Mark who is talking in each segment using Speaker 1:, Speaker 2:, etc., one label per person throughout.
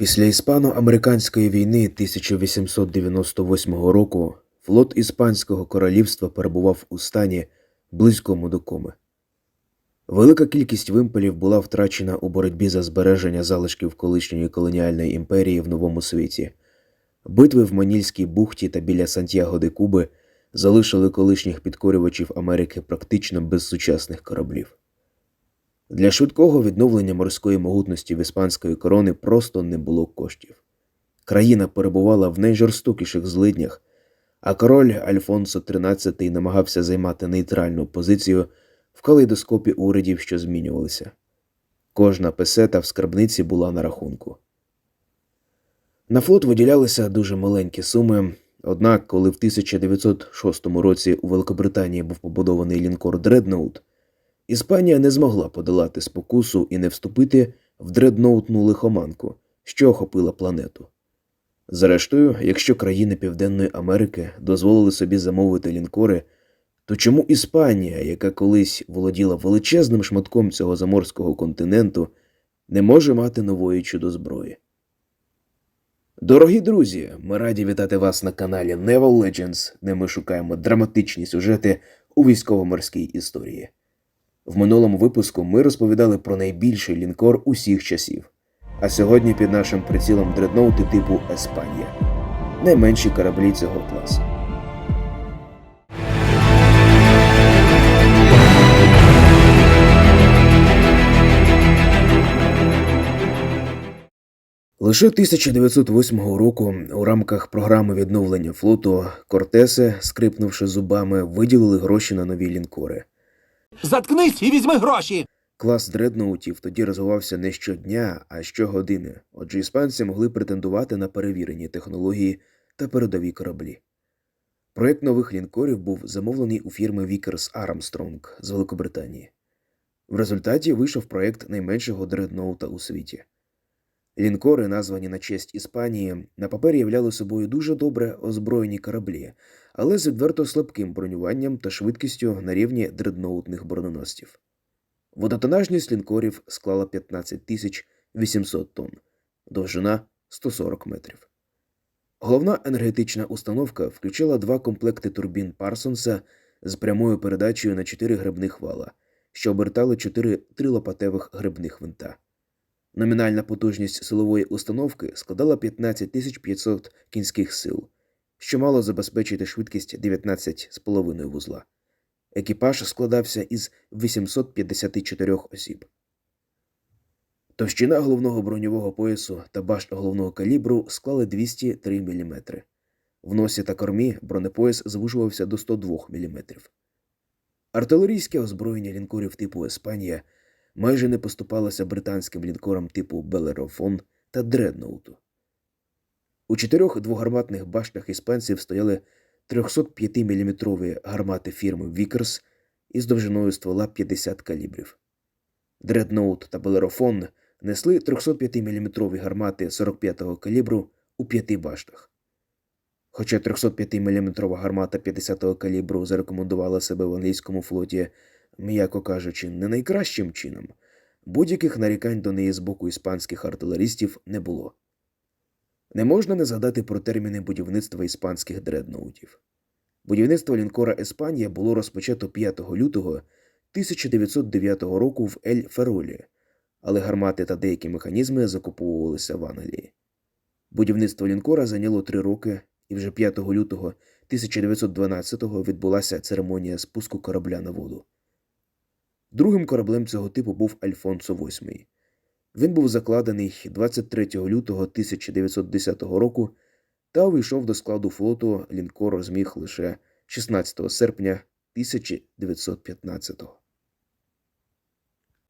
Speaker 1: Після іспано-американської війни 1898 року флот Іспанського королівства перебував у стані близькому до коми. Велика кількість вимпелів була втрачена у боротьбі за збереження залишків колишньої колоніальної імперії в новому світі. Битви в Манільській бухті та біля Сантьяго де Куби залишили колишніх підкорювачів Америки практично без сучасних кораблів. Для швидкого відновлення морської могутності в іспанської корони просто не було коштів. Країна перебувала в найжорстокіших злиднях, а король Альфонсо XIII намагався займати нейтральну позицію в калейдоскопі урядів, що змінювалися. Кожна песета в скарбниці була на рахунку. На флот виділялися дуже маленькі суми, однак, коли в 1906 році у Великобританії був побудований лінкор Дредноут, Іспанія не змогла подолати спокусу і не вступити в дредноутну лихоманку, що охопила планету. Зрештою, якщо країни Південної Америки дозволили собі замовити лінкори, то чому Іспанія, яка колись володіла величезним шматком цього заморського континенту, не може мати нової чудозброї? Дорогі друзі, ми раді вітати вас на каналі Naval Legends, де ми шукаємо драматичні сюжети у військово-морській історії. В минулому випуску ми розповідали про найбільший лінкор усіх часів. А сьогодні під нашим прицілом дредноути типу Еспанія. Найменші кораблі цього класу. Лише 1908 року у рамках програми відновлення флоту Кортеси, скрипнувши зубами, виділили гроші на нові лінкори.
Speaker 2: Заткнись і візьми гроші.
Speaker 1: Клас дредноутів тоді розвивався не щодня, а щогодини, отже іспанці могли претендувати на перевірені технології та передові кораблі. Проєкт нових лінкорів був замовлений у фірми Vickers Armstrong з Великобританії. В результаті вийшов проєкт найменшого дредноута у світі. Лінкори, названі на честь Іспанії, на папері являли собою дуже добре озброєні кораблі, але з відверто слабким бронюванням та швидкістю на рівні дредноутних броненосців. Водотонажність лінкорів склала 15 тисяч 800 тонн, довжина 140 метрів. Головна енергетична установка включала два комплекти турбін Парсонса з прямою передачею на 4 грибних вала, що обертали 4 трилопатевих грибних винта. Номінальна потужність силової установки складала 15 500 кінських сил, що мало забезпечити швидкість 19,5 вузла. Екіпаж складався із 854 осіб. Товщина головного броньового поясу та башта головного калібру склали 203 мм. В носі та кормі бронепояс звужувався до 102 мм. Артилерійське озброєння лінкорів типу Еспанія майже не поступалося британським лінкорам типу Белерофон та Дредноуту. У чотирьох двогарматних баштах іспанців стояли 305-мм гармати фірми Vickers із довжиною ствола 50 калібрів. Дредноут та Белерофон несли 305-мм гармати 45-го калібру у п'яти баштах. Хоча 305-мм гармата 50-го калібру зарекомендувала себе в англійському флоті, м'яко кажучи, не найкращим чином, будь-яких нарікань до неї з боку іспанських артилерістів не було. Не можна не згадати про терміни будівництва іспанських дредноутів. Будівництво лінкора Еспанія було розпочато 5 лютого 1909 року в Ель Феролі, але гармати та деякі механізми закуповувалися в Англії. Будівництво лінкора зайняло три роки, і вже 5 лютого 1912-го відбулася церемонія спуску корабля на воду. Другим кораблем цього типу був Альфонсо VIII. Він був закладений 23 лютого 1910 року та увійшов до складу флоту лінкор зміг лише 16 серпня 1915-го.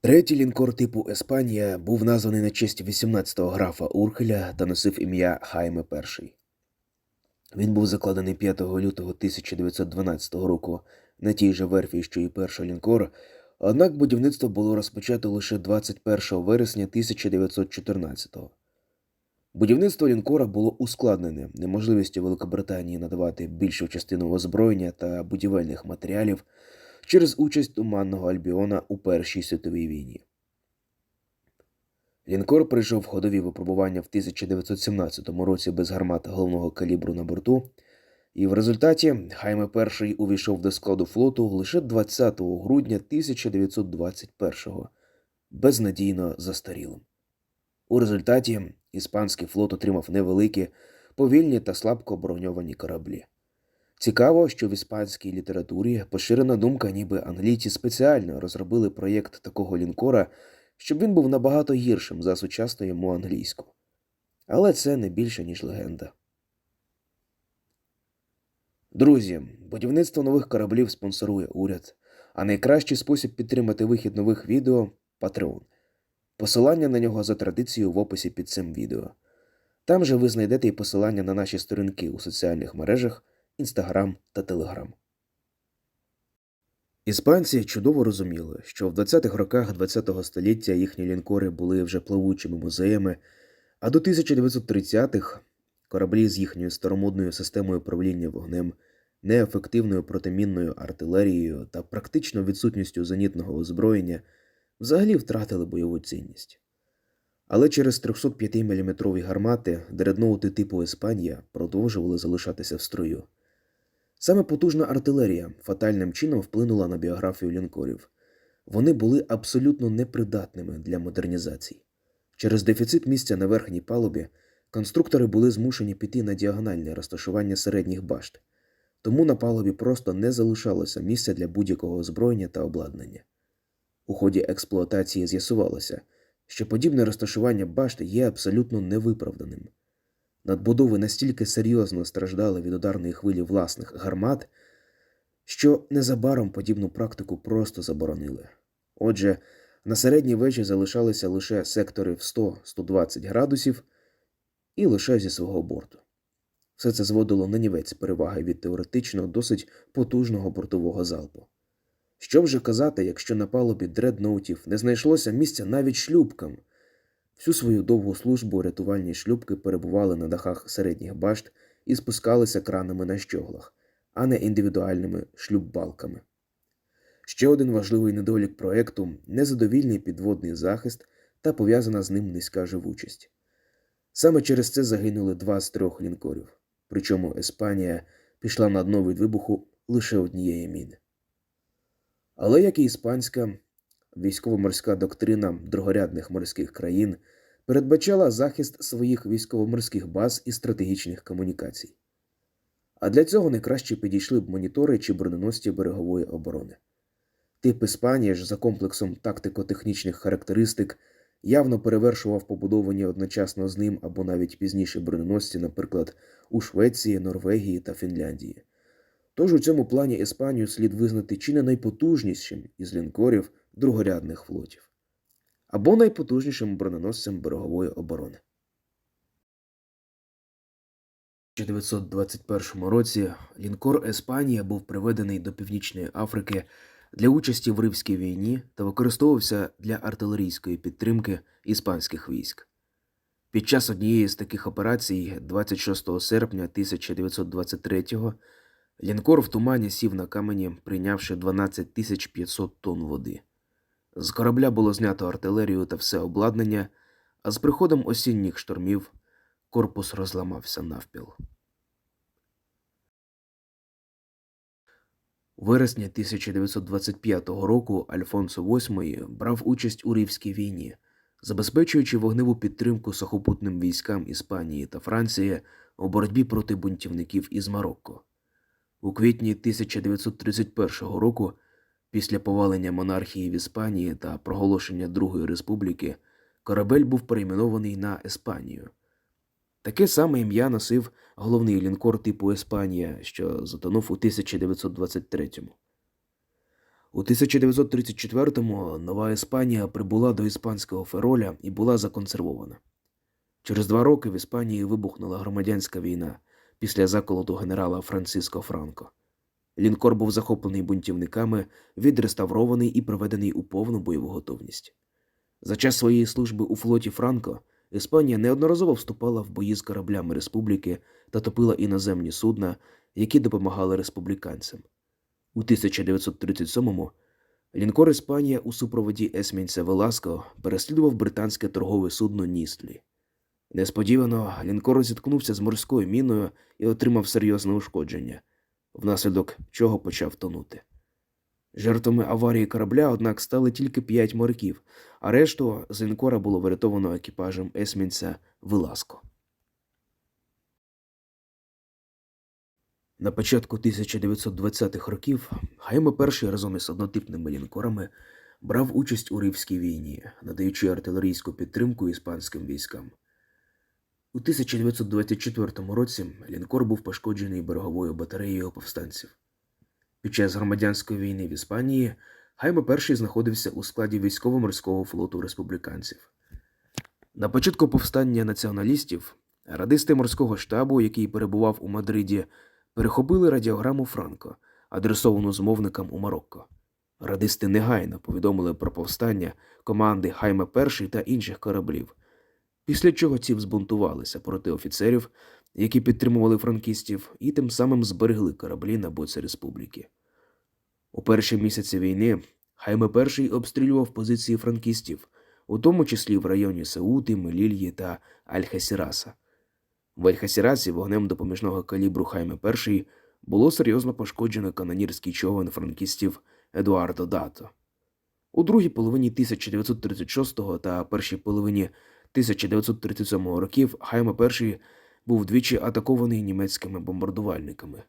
Speaker 1: Третій лінкор типу Еспанія був названий на честь 18-го графа Урхеля та носив ім'я Хайме І. Він був закладений 5 лютого 1912 року на тій же верфі, що і перший лінкор, однак будівництво було розпочато лише 21 вересня 1914-го. Будівництво лінкора було ускладнене неможливістю Великобританії надавати більшу частину озброєння та будівельних матеріалів через участь Туманного Альбіона у Першій світовій війні. Лінкор прийшов ходові випробування в 1917 році без гармат головного калібру на борту, і в результаті Хайме І увійшов до складу флоту лише 20 грудня 1921-го, безнадійно застарілим. У результаті іспанський флот отримав невеликі, повільні та слабко броньовані кораблі. Цікаво, що в іспанській літературі поширена думка, ніби англійці спеціально розробили проєкт такого лінкора, щоб він був набагато гіршим за сучасну йому англійську. Але це не більше, ніж легенда. Друзі, будівництво нових кораблів спонсорує уряд, а найкращий спосіб підтримати вихід нових відео Patreon. Посилання на нього за традицією в описі під цим відео. Там же ви знайдете і посилання на наші сторінки у соціальних мережах Instagram та Telegram. Іспанці чудово розуміли, що в 20-х роках ХХ століття їхні лінкори були вже пливучими музеями, а до 1930-х кораблі з їхньою старомодною системою управління вогнем, неефективною протимінною артилерією та практично відсутністю зенітного озброєння взагалі втратили бойову цінність. Але через 305-мм гармати дредноути типу Іспанія продовжували залишатися в строю. Саме потужна артилерія фатальним чином вплинула на біографію лінкорів. Вони були абсолютно непридатними для модернізацій. Через дефіцит місця на верхній палубі конструктори були змушені піти на діагональне розташування середніх башт, тому на палубі просто не залишалося місця для будь-якого озброєння та обладнання. У ході експлуатації з'ясувалося, що подібне розташування башт є абсолютно невиправданим. Надбудови настільки серйозно страждали від ударної хвилі власних гармат, що незабаром подібну практику просто заборонили. Отже, на середній вежі залишалися лише сектори в 100-120 градусів і лише зі свого борту. Все це зводило на нівець переваги від теоретично досить потужного бортового залпу. Що вже казати, якщо на палубі дредноутів не знайшлося місця навіть шлюбкам. Всю свою довгу службу рятувальні шлюбки перебували на дахах середніх башт і спускалися кранами на щоглах, а не індивідуальними шлюббалками. Ще один важливий недолік проекту незадовільний підводний захист та пов'язана з ним низька живучість. Саме через це загинули два з трьох лінкорів, причому Іспанія пішла на дно від вибуху лише однієї міни. Але як і іспанська, військово-морська доктрина другорядних морських країн передбачала захист своїх військово-морських баз і стратегічних комунікацій. А для цього найкраще підійшли б монітори чи броненосці берегової оборони. Тип Іспанії ж за комплексом тактико-технічних характеристик явно перевершував побудовані одночасно з ним або навіть пізніше броненосці, наприклад, у Швеції, Норвегії та Фінляндії. Тож у цьому плані Іспанію слід визнати чи не найпотужнішим із лінкорів другорядних флотів або найпотужнішим броненосцем берегової оборони. У 1921 році лінкор Еспанія був приведений до Північної Африки для участі в Римській війні та використовувався для артилерійської підтримки іспанських військ. Під час однієї з таких операцій, 26 серпня 1923-го, лінкор в тумані сів на камені, прийнявши 12 500 тонн води. З корабля було знято артилерію та все обладнання, а з приходом осінніх штормів корпус розламався навпіл. У вересні 1925 року Альфонсо VIII брав участь у Рівській війні, забезпечуючи вогневу підтримку сухопутним військам Іспанії та Франції у боротьбі проти бунтівників із Марокко. У квітні 1931 року, після повалення монархії в Іспанії та проголошення Другої республіки, корабель був перейменований на Еспанію. Таке саме ім'я носив головний лінкор типу Еспанія, що затонув у 1923-му. У 1934-му нова Іспанія прибула до іспанського фероля і була законсервована. Через два роки в Іспанії вибухнула громадянська війна після заколоту генерала Франциско Франко. Лінкор був захоплений бунтівниками, відреставрований і приведений у повну бойову готовність. За час своєї служби у флоті Франко Іспанія неодноразово вступала в бої з кораблями республіки та топила іноземні судна, які допомагали республіканцям. У 1937-му Лінкор Іспанія у супроводі есмінця Веласко переслідував британське торгове судно Ністлі. Несподівано лінкор зіткнувся з морською міною і отримав серйозне ушкодження, внаслідок чого почав тонути. Жертвами аварії корабля, однак, стали тільки п'ять моряків, а решту з лінкора було врятовано екіпажем есмінця Веласко. На початку 1920-х років Хайме І разом із однотипними лінкорами брав участь у Ривській війні, надаючи артилерійську підтримку іспанським військам. У 1924 році лінкор був пошкоджений береговою батареєю повстанців. Під час громадянської війни в Іспанії Хайме І знаходився у складі військово-морського флоту республіканців. На початку повстання націоналістів радисти морського штабу, який перебував у Мадриді, перехопили радіограму Франко, адресовану змовникам у Марокко. Радисти негайно повідомили про повстання команди Хайме І та інших кораблів, після чого ці збунтувалися проти офіцерів, які підтримували франкістів, і тим самим зберегли кораблі на боці республіки. У перші місяці війни Хайме І обстрілював позиції франкістів, у тому числі в районі Сеути, Мелільї та Аль-Хасіраса. В Аль-Хасірасі вогнем допоміжного калібру Хайме І було серйозно пошкоджено канонірський човен франкістів Едуардо Дато. У другій половині 1936 та першій половині 1937 років Хайме І був двічі атакований німецькими бомбардувальниками.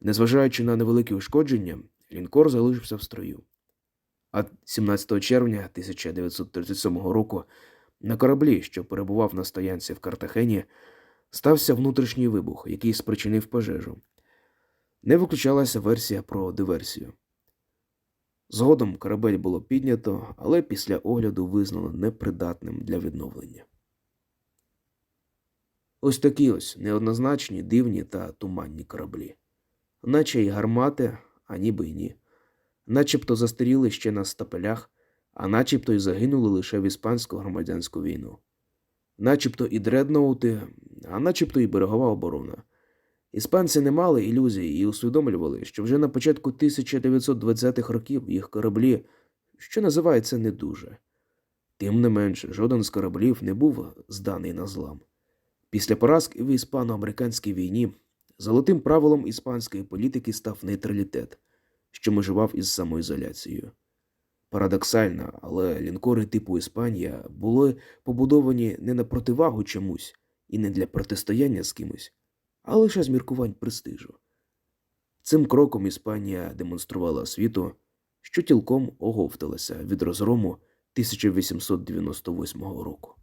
Speaker 1: Незважаючи на невеликі ушкодження, лінкор залишився в строю. А 17 червня 1937 року на кораблі, що перебував на стоянці в Картахені, стався внутрішній вибух, який спричинив пожежу. Не виключалася версія про диверсію. Згодом корабель було піднято, але після огляду визнано непридатним для відновлення. Ось такі ось неоднозначні, дивні та туманні кораблі, наче й гармати, а ніби й ні, начебто застаріли ще на стапелях, а начебто й загинули лише в іспанську громадянську війну, начебто і дредноути, а начебто і берегова оборона. Іспанці не мали ілюзій і усвідомлювали, що вже на початку 1920-х років їх кораблі, що називається, не дуже. Тим не менш, жоден з кораблів не був зданий на злам. Після поразки в іспано-американській війні золотим правилом іспанської політики став нейтралітет, що межував із самоізоляцією. Парадоксально, але лінкори типу Іспанія були побудовані не на противагу чомусь і не для протистояння з кимось, а лише з міркувань престижу. Цим кроком Іспанія демонструвала світу, що цілком оговталася від розгрому 1898 року.